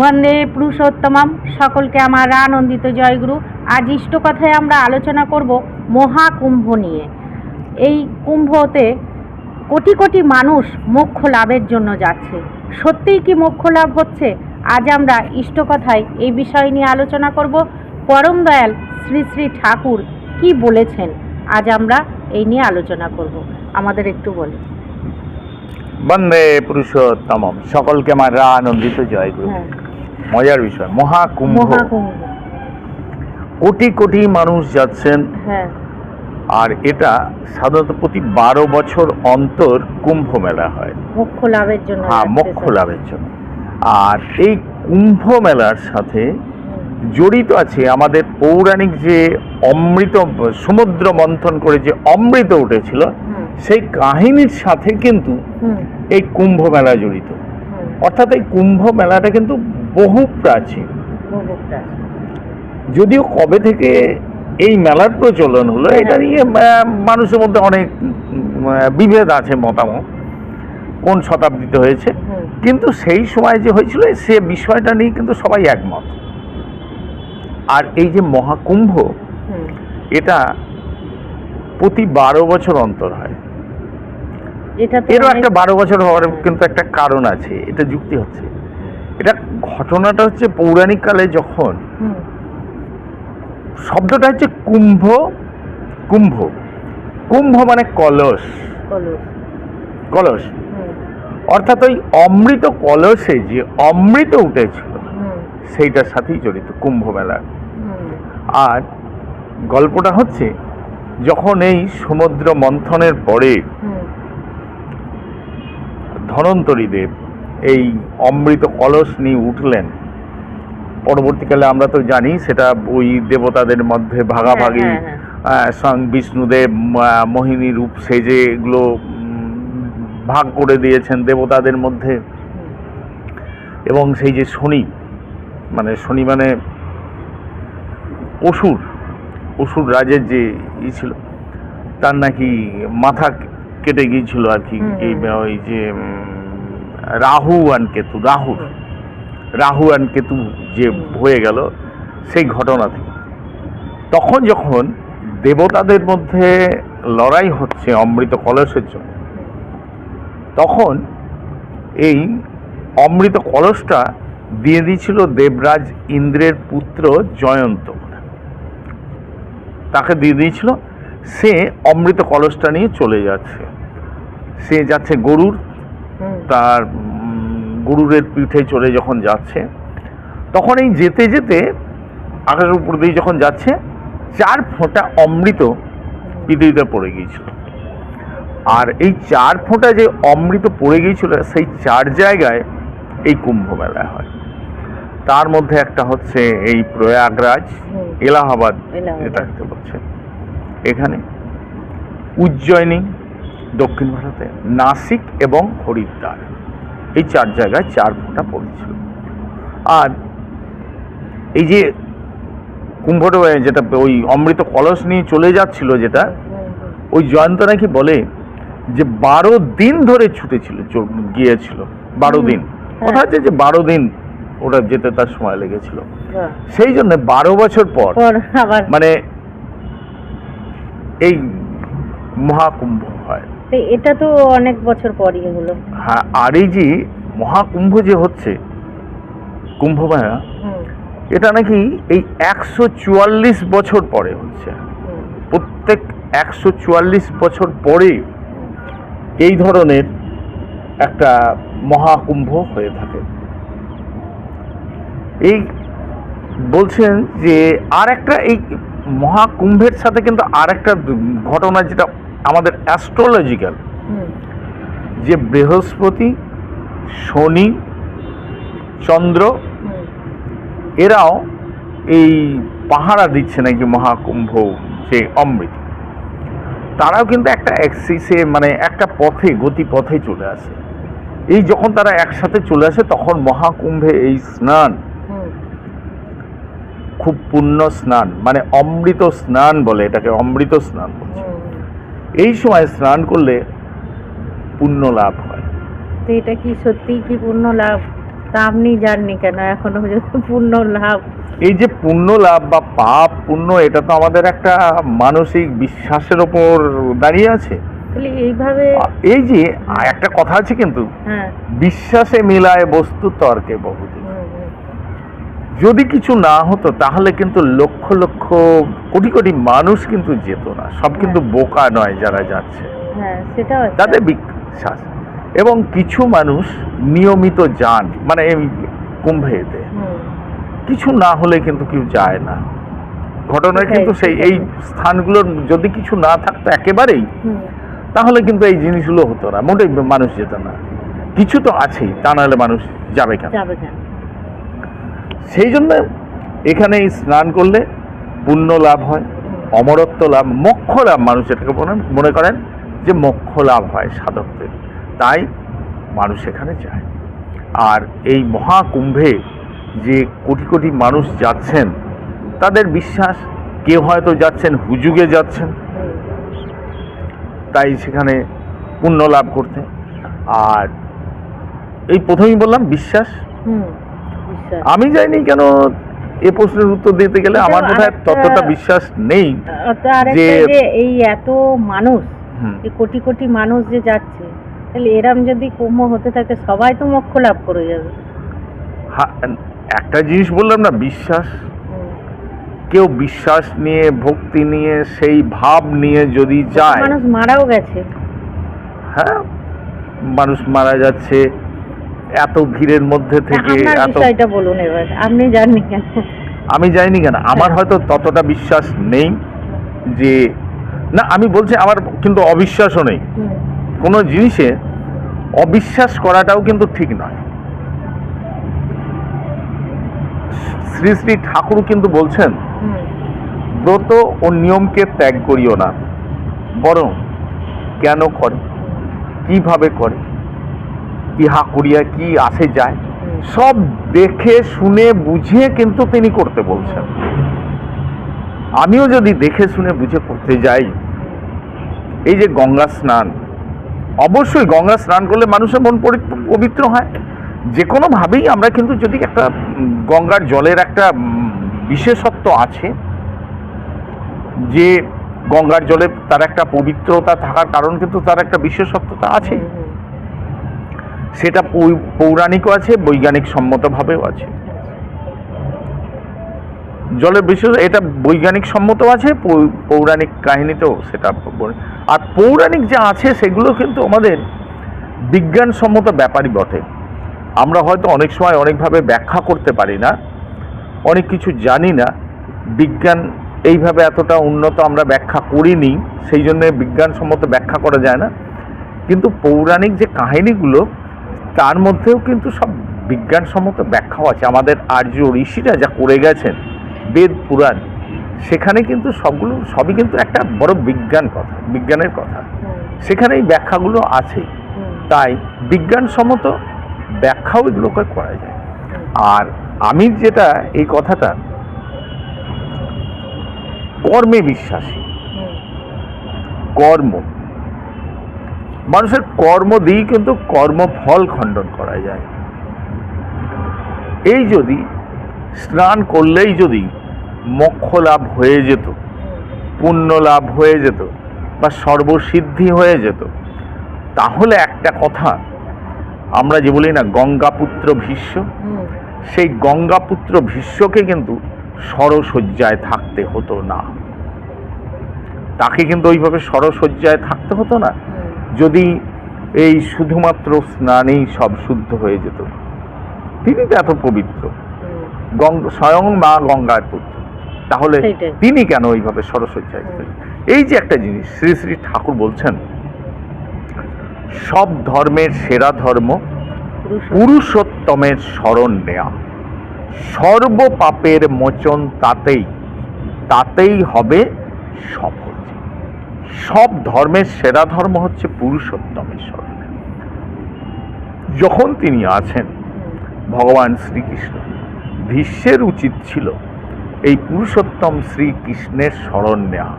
বন্দে পুরুষোত্তমম। সকলকে আমার আনন্দিত জয়গুরু। আজ ইষ্ট কথায় আমরা আলোচনা করব মহাকুম্ভ নিয়ে। এই কুম্ভতে কোটি কোটি মানুষ মোক্ষ লাভের জন্য যাচ্ছে। সত্যিই কি মোক্ষ লাভ হচ্ছে? আজ আমরা ইষ্ট কথায় এই বিষয় নিয়ে আলোচনা করব। পরম দয়াল শ্রী শ্রী ঠাকুর কি বলেছেন? আজ আমরা এই নিয়ে আলোচনা করব। আমাদের একটু বলি বন্দে পুরুষোত্তম সকলকে আমার আনন্দিত জয় গুরু হ্যাঁ। মজার বিষয় মহাকুম্ভ। কোটি কোটি মানুষ যাচ্ছেন। হ্যাঁ। আর এটা সাধারণত প্রতি বারো বছর অন্তর কুম্ভ মেলা হয়। মোক্ষ লাভের জন্য হ্যাঁ মোক্ষ লাভের জন্য। আর এই কুম্ভ মেলার সাথে জড়িত আছে আমাদের পৌরাণিক যে অমৃত সমুদ্র মন্থন করে যে অমৃত উঠেছিল সেই কাহিনীর সাথে কিন্তু এই কুম্ভ মেলা জড়িত অর্থাৎ এই কুম্ভ মেলাটা কিন্তু বহু প্রাচীন। যদিও কবে থেকে এই মেলার প্রচলন হলো হ্যাঁ। এটা নিয়ে মানুষের মধ্যে অনেক বিভেদ আছে মতামত কোন শতাব্দীতে হয়েছে। কিন্তু সেই সময় যে হয়েছিল সে বিষয়টা নিয়ে কিন্তু সবাই একমত। আর এই যে মহাকুম্ভ এটা প্রতি বারো বছর অন্তর হয়। এটা এরও একটা বারো বছর হওয়ার কিন্তু একটা কারণ আছে এটা যুক্তি হচ্ছে। এটা ঘটনাটা হচ্ছে পৌরাণিক কালে যখন শব্দটা হচ্ছে কুম্ভ কুম্ভ। কুম্ভ মানে কলস। কলস। অর্থাৎ ওই অমৃত কলসে যে অমৃত উঠেছিল সেইটার সাথেই জড়িত কুম্ভ মেলা আর গল্পটা হচ্ছে যখন এই সমুদ্র মন্থনের পরে ধনন্তরী দেব এই অমৃত কলস নিয়ে উঠলেন। পরবর্তীকালে আমরা তো জানি সেটা ওই দেবতাদের মধ্যে ভাগাভাগি হ্যাঁ, হ্যাঁ, স্বয়ং বিষ্ণুদেব আহ, মোহিনী রূপ সেজে এগুলো ভাগ করে দিয়েছেন দেবতাদের মধ্যে। এবং সেই যে শনি মানে শনি মানে অসুর অসুর রাজের যে ই ছিল তার নাকি মাথা কেটে গিয়েছিল আর কি এই ওই যে রাহু আর কেতু রাহুর রাহু আর কেতু যে হয়ে গেল সেই ঘটনা থেকে। তখন যখন দেবতাদের মধ্যে লড়াই হচ্ছে অমৃত কলসের জন্য তখন এই অমৃত কলসটা দিয়ে দিয়েছিল দেবরাজ ইন্দ্রের পুত্র জয়ন্ত। তাকে দিয়ে দিয়েছিল সে অমৃত কলসটা নিয়ে চলে যাচ্ছে। সে যাচ্ছে গরুর তার গরুরের পিঠে চড়ে যখন যাচ্ছে তখন এই যেতে যেতে আকাশের উপর দিয়ে যখন যাচ্ছে চার ফোঁটা অমৃত পৃথিবীতে পড়ে গিয়েছিল। আর এই চার ফোঁটা যে অমৃত পড়ে গিয়েছিল সেই চার জায়গায় এই কুম্ভ মেলা হয়। তার মধ্যে একটা হচ্ছে এই প্রয়াগরাজ এলাহাবাদ। এটা পাচ্ছে এখানে উজ্জয়িনী দক্ষিণ ভারতে নাসিক এবং হরিদ্বার। এই চার জায়গায় চার ফোঁটা পড়েছিল। আর এই যে কুম্ভটা যেটা ওই অমৃত কলস নিয়ে চলে যাচ্ছিল যেটা ওই জয়ন্ত নাকি বলে যে বারো দিন ধরে ছুটেছিল গিয়েছিল। বারো দিন। হ্যাঁ। কথা হচ্ছে যে বারো দিন ওটা যেতে তার সময় লেগেছিল। সেই জন্য বারো বছর পর পর মানে এই মহাকুম্ভ হয়। তো এটা তো অনেক বছর পরই হলো। হ্যাঁ আর এই যে মহাকুম্ভ যে হচ্ছে কুম্ভ মেলা এটা নাকি এই একশো চুয়াল্লিশ বছর পরে হচ্ছে। প্রত্যেক একশো চুয়াল্লিশ বছর পরে এই ধরনের একটা মহাকুম্ভ হয়ে থাকে। এই বলছেন যে আর একটা এই মহাকুম্ভের সাথে কিন্তু আর একটা ঘটনা যেটা আমাদের অ্যাস্ট্রোলজিক্যাল যে বৃহস্পতি শনি চন্দ্র এরাও এই পাহারা দিচ্ছে নাকি মহাকুম্ভ যে অমৃত। তারাও কিন্তু একটা অ্যাক্সিসে মানে একটা পথে গতি পথে চলে আসে। এই যখন তারা একসাথে চলে আসে তখন মহাকুম্ভে এই স্নান খুব পুণ্য স্নান মানে অমৃত স্নান বলে এটাকে অমৃত স্নান বলছে। এই সময় স্নান করলে পুণ্য লাভ হয়। তো এটা কি সত্যিই কি পূর্ণ লাভ? তা আপনি জাননি কেন? এখনও পূর্ণ লাভ। এই যে পুণ্য লাভ বা পাপ পুণ্য এটা তো আমাদের একটা মানসিক বিশ্বাসের ওপর দাঁড়িয়ে আছে। এইভাবে এই যে একটা কথা আছে কিন্তু হ্যাঁ। বিশ্বাসে মিলায় বস্তু তর্কে বহুদিন। যদি কিছু না হতো তাহলে কিন্তু লক্ষ লক্ষ কোটি কোটি মানুষ কিন্তু যেত না। সব কিন্তু বোকা নয় যারা যাচ্ছে। হ্যাঁ তাদের বিশ্বাস। এবং কিছু মানুষ নিয়মিত যান মানে এই কুম্ভেতে কিছু না হলে কিন্তু কেউ যায় না। ঘটনা কিন্তু সেই এই স্থানগুলোর যদি কিছু না থাকতো একেবারেই তাহলে কিন্তু এই জিনিসগুলো হতো না। মোটেই মানুষ যেত না। কিছু তো আছেই তা নাহলে মানুষ যাবে কেন? যাবে কেন? সেই জন্য এখানে স্নান করলে পুণ্য লাভ হয়, অমরত্ব লাভ, মোক্ষ লাভ মানুষ এটাকে মনে- করেন যে মোক্ষ লাভ হয় সাধকদের। তাই মানুষ এখানে যায়। আর এই মহাকুম্ভে যে কোটি কোটি মানুষ যাচ্ছেন, তাদের বিশ্বাস, কেউ হয়তো যাচ্ছেন, হুজুগে যাচ্ছেন। তাই সেখানে পুণ্য লাভ করতে। আর এই প্রথমেই বললাম, বিশ্বাস। আমি যাইনি কেন এ প্রশ্নের উত্তর দিতে গেলে আমার বোধ হয় ততটা বিশ্বাস নেই আরেকটা যে- যে এই এত মানুষ। এই কোটি কোটি মানুষ যে যাচ্ছে তাহলে এরম যদি কুম্ভ হতে থাকে সবাই তো মোক্ষ লাভ করে যাবে। একটা জিনিস বললাম না বিশ্বাস। কেউ বিশ্বাস নিয়ে ভক্তি নিয়ে সেই ভাব নিয়ে যদি যায় মানুষ মারাও গেছে। হ্যাঁ মানুষ মারা যাচ্ছে। এত ভিড়ের মধ্যে থেকে এত বিষয়টা বলুন এবার আপনি জাননি কেন? আমি যাইনি কেন? আমার হয়তো ততটা বিশ্বাস নেই যে না আমি বলছি আমার কিন্তু অবিশ্বাসও নেই। কোনো জিনিসে অবিশ্বাস করাটাও কিন্তু ঠিক নয়। শ্রী শ্রী ঠাকুর কিন্তু বলছেন ব্রত ও নিয়মকে ত্যাগ করিও না বরং কেন করে? কীভাবে করে? ইহা করিয়া কি আসে যায়, সব দেখে, শুনে, বুঝে কিন্তু তিনি করতে বলছেন আমিও যদি দেখে, শুনে, বুঝে করতে যাই, এই যে গঙ্গা স্নান, অবশ্যই গঙ্গা স্নান করলে মানুষের মন পবিত্র হয় যে কোনোভাবেই আমরা কিন্তু যদি একটা গঙ্গার জলের একটা বিশেষত্ব আছে, যে গঙ্গার জলে তার একটা পবিত্রতা থাকার কারণ কিন্তু তার একটা বিশেষত্বতা আছে। সেটা পৌরাণিকও আছে, বৈজ্ঞানিক সম্মতভাবেও আছে। জলের বিশেষ, এটা বৈজ্ঞানিক সম্মত আছে পৌরাণিক কাহিনীতেও সেটা আর পৌরাণিক যা আছে সেগুলো কিন্তু আমাদের বিজ্ঞানসম্মত ব্যাপারই বটে। আমরা হয়তো অনেক সময় অনেকভাবে ব্যাখ্যা করতে পারি না, অনেক কিছু জানি না, বিজ্ঞান এইভাবে এতটা উন্নত আমরা ব্যাখ্যা করিনি, সেই জন্য বিজ্ঞানসম্মত ব্যাখ্যা করা যায় না। কিন্তু পৌরাণিক যে কাহিনীগুলো তার মধ্যেও কিন্তু সব বিজ্ঞানসম্মত ব্যাখ্যাও আছে। আমাদের আর্য ঋষিরা যা করে গেছেন বেদ পুরাণ সেখানে কিন্তু সবগুলো সবই কিন্তু একটা বড় বিজ্ঞান কথা বিজ্ঞানের কথা। সেখানে এই ব্যাখ্যাগুলো আছে। তাই বিজ্ঞানসম্মত ব্যাখ্যাও এগুলোকে করা যায়। আর আমি যেটা এই কথাটা কর্মে বিশ্বাসী। কর্ম মানুষের কর্ম দিয়েই কিন্তু কর্মফল খণ্ডন করা যায়। এই যদি স্নান করলেই যদি মোক্ষ লাভ হয়ে যেত পুণ্য লাভ হয়ে যেত বা সর্বসিদ্ধি হয়ে যেত তাহলে একটা কথা আমরা যে বলি না গঙ্গাপুত্র ভীষ্ম সেই গঙ্গাপুত্র ভীষ্মকে কিন্তু সরসজ্জায় থাকতে হতো না। তাকে কিন্তু ওইভাবে সরসজ্জায় থাকতে হতো না। যদি এই শুধুমাত্র স্নানেই সব শুদ্ধ হয়ে যেত তিনি তো এত পবিত্র। স্বয়ং মা গঙ্গার পুত্র। তাহলে তিনি কেন ওইভাবে সরসজ্জায় থাকতেন? এই যে একটা জিনিস শ্রী শ্রী ঠাকুর বলছেন সব ধর্মের সেরা ধর্ম পুরুষোত্তমের স্মরণ নেয়া। সর্ব পাপের মোচন তাতেই তাতেই হবে সফল। সব ধর্মের সেরা ধর্ম হচ্ছে নেয়া। যখন তিনি আছেন, ভগবান শ্রীকৃষ্ণ, ভীষ্মের উচিত ছিল এই পুরুষোত্তম শ্রীকৃষ্ণের স্মরণ নেওয়া।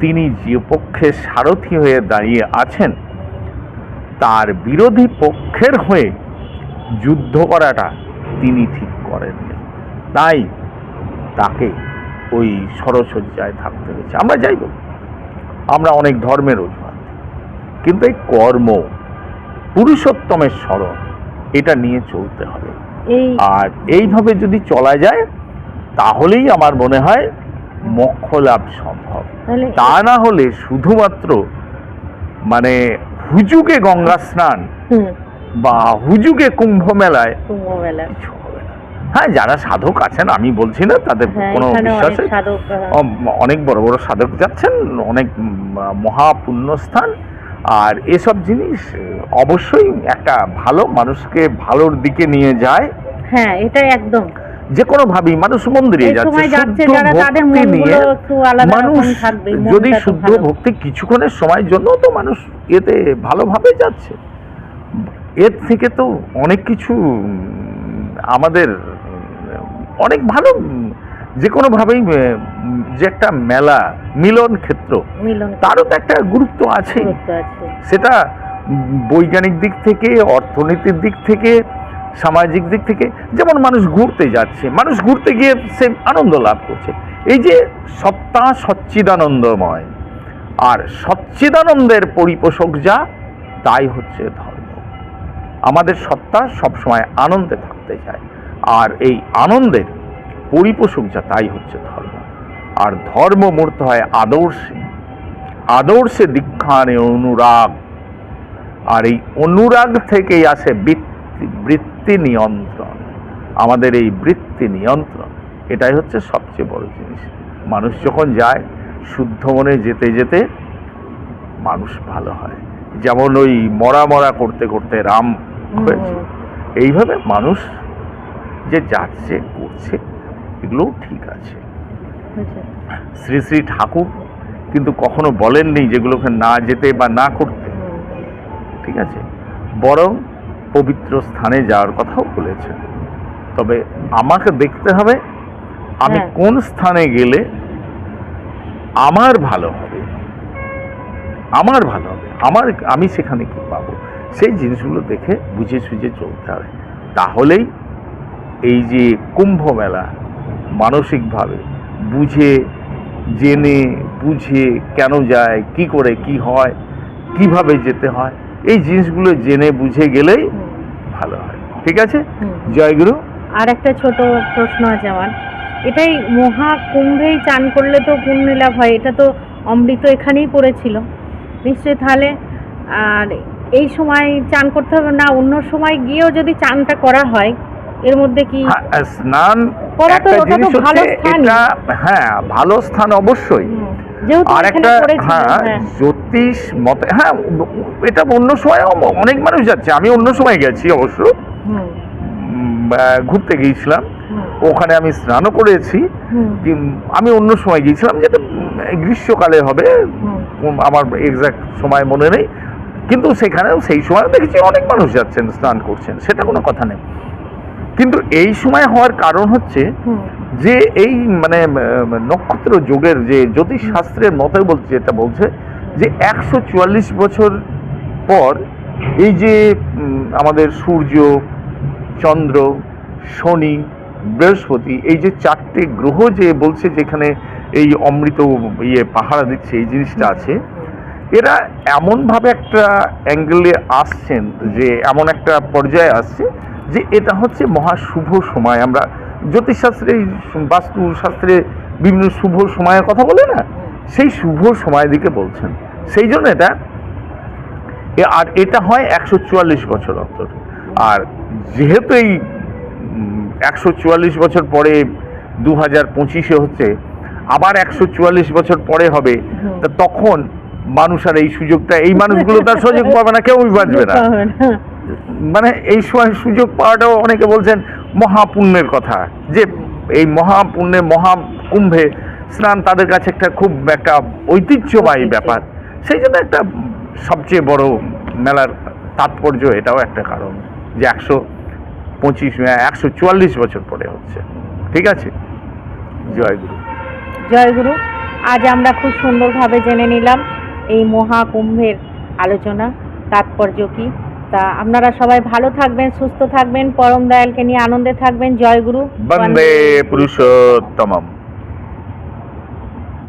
তিনি যে পক্ষে সারথি হয়ে দাঁড়িয়ে আছেন, তার বিরোধী পক্ষের হয়ে যুদ্ধ করাটা তিনি ঠিক করেননি। তাই তাকে ওই সরসজ্জায় থাকতে হয়েছে। আমরা যাই বলি। আমরা অনেক ধর্মের অজুহাত কিন্তু এই কর্ম পুরুষোত্তমের স্মরণ এটা নিয়ে চলতে হবে। আর এইভাবে যদি চলা যায় তাহলেই আমার মনে হয় মোক্ষ লাভ সম্ভব তা না হলে শুধুমাত্র মানে হুজুকে গঙ্গা স্নান বা হুজুকে কুম্ভ মেলায় কুম্ভ মেলা। কিছু হবে না হ্যাঁ যারা সাধক আছেন আমি বলছি না তাদের হ্যাঁ কোনো বিশ্বাসে অনেক বড় বড় সাধক যাচ্ছেন অনেক মহাপুণ্যস্থান। আর এসব জিনিস অবশ্যই একটা ভালো মানুষকে ভালোর দিকে নিয়ে যায়। হ্যাঁ এটা একদম। যে কোনো ভাবেই মানুষ মন্দিরে যাচ্ছে ভক্তি নিয়ে মানুষ যদি শুদ্ধ ভক্তি কিছুক্ষণের সময়ের জন্য তো মানুষ এতে ভালোভাবে যাচ্ছে। এর থেকে তো অনেক কিছু আমাদের অনেক ভালো যে কোনোভাবেই যে একটা মেলা মিলন ক্ষেত্র তারও তো একটা গুরুত্ব আছে। সেটা বৈজ্ঞানিক দিক থেকে অর্থনীতির দিক থেকে সামাজিক দিক থেকে যেমন মানুষ ঘুরতে যাচ্ছে মানুষ ঘুরতে গিয়ে সে আনন্দ লাভ করছে। এই যে সত্তা সচ্চিদানন্দময় আর সচ্চিদানন্দের পরিপোষক যা তাই হচ্ছে ধর্ম। আমাদের সত্তা সবসময় আনন্দে থাকতে চায়। আর এই আনন্দের পরিপোষক যা তাই হচ্ছে ধর্ম। আর ধর্ম মূর্ত হয় আদর্শে। আদর্শে দীক্ষা আনে অনুরাগ। আর এই অনুরাগ থেকেই আসে বৃত্তি বৃত্তি নিয়ন্ত্রণ। আমাদের এই বৃত্তি নিয়ন্ত্রণ এটাই হচ্ছে সবচেয়ে বড় জিনিস। মানুষ যখন যায় শুদ্ধ মনে যেতে যেতে মানুষ ভালো হয়। যেমন ওই মরা মরা করতে করতে রাম হয়েছে। এইভাবে মানুষ যে যাচ্ছে করছে এগুলোও ঠিক আছে। শ্রী শ্রী ঠাকুর কিন্তু কখনো বলেননি যেগুলোকে না যেতে বা না করতে। ঠিক আছে? বরং পবিত্র স্থানে যাওয়ার কথাও বলেছেন। তবে আমাকে দেখতে হবে আমি হ্যাঁ। কোন স্থানে গেলে আমার ভালো হবে? আমার ভালো হবে। আমার আমি সেখানে কি পাবো? সেই জিনিসগুলো দেখে বুঝে সুঝে চলতে হবে। তাহলেই এই যে কুম্ভ মেলা মানসিকভাবে বুঝে জেনে বুঝে কেন যায় কি করে কি হয় কীভাবে যেতে হয় এই জিনিসগুলো জেনে বুঝে গেলেই ভালো হয়। ঠিক আছে। জয়গুরু? আর একটা ছোট প্রশ্ন আছে আমার। এটাই মহাকুম্ভেই চান করলে তো পুণ্য লাভ হয় এটা তো অমৃত এখানেই পড়েছিল। নিশ্চয়ই তাহলে আর এই সময় চান করতে হবে না অন্য সময় গিয়েও যদি চানটা করা হয় এর মধ্যে কি হ্যাঁ, স্নান একটা জিনিস হচ্ছে এটা হ্যাঁ ভালো স্থান অবশ্যই। আর একটা হ্যাঁ হ্যাঁ। জ্যোতিষ মতে হ্যাঁ এটা অন্য সময় অনেক মানুষ যাচ্ছে। আমি অন্য সময় গেছি অবশ্য। ঘুরতে গিয়েছিলাম। ওখানে আমি স্নানও করেছি। আমি অন্য সময় গিয়েছিলাম যেটা গ্রীষ্মকালে হবে। আমার এক্সাক্ট সময় মনে নেই। কিন্তু সেখানেও সেই সময় দেখেছি অনেক মানুষ যাচ্ছেন স্নান করছেন। সেটা কোনো কথা নেই। কিন্তু এই সময় হওয়ার কারণ হচ্ছে যে এই মানে নক্ষত্র যুগের যে জ্যোতিষ শাস্ত্রের মতে বলছে যেটা বলছে যে একশো চুয়াল্লিশ বছর পর এই যে আমাদের সূর্য চন্দ্র শনি বৃহস্পতি এই যে চারটে গ্রহ যে বলছে যেখানে এই অমৃত ইয়ে পাহারা দিচ্ছে এই জিনিসটা আছে এরা এমনভাবে একটা অ্যাঙ্গেলে আসছেন যে এমন একটা পর্যায়ে আসছে যে এটা হচ্ছে মহা শুভ সময়। আমরা জ্যোতিষশাস্ত্রে, বাস্তুশাস্ত্রে বিভিন্ন শুভ সময়ের কথা বলে না? সেই শুভ সময় দিকে বলছেন। সেই জন্য এটা আর এটা হয় একশো চুয়াল্লিশ বছর অন্তর। আর যেহেতু এই একশো চুয়াল্লিশ বছর পরে দু হাজার পঁচিশে হচ্ছে, আবার একশো চুয়াল্লিশ বছর পরে হবে, তা তখন মানুষ আর এই সুযোগটা, এই মানুষগুলো তার সুযোগ পাবে না, কেউই বাঁচবে না। মানে এই সময় সুযোগ পাওয়াটাও অনেকে বলছেন মহাপুণ্যের কথা যে এই মহাপুণ্যে মহাকুম্ভে স্নান তাদের কাছে একটা খুব একটা ঐতিহ্যবাহী ব্যাপার। সেই জন্য একটা সবচেয়ে বড় মেলার তাৎপর্য এটাও একটা কারণ যে একশো পঁচিশ একশো চুয়াল্লিশ বছর পরে হচ্ছে। ঠিক আছে? জয় গুরু। জয়গুরু আজ আমরা খুব সুন্দরভাবে জেনে নিলাম এই মহাকুম্ভের আলোচনা তাৎপর্য কি? তা আপনারা সবাই ভালো থাকবেন সুস্থ থাকবেন পরম দয়ালকে নিয়ে আনন্দে থাকবেন। জয় গুরু। বন্দে পুরুষোত্তমম।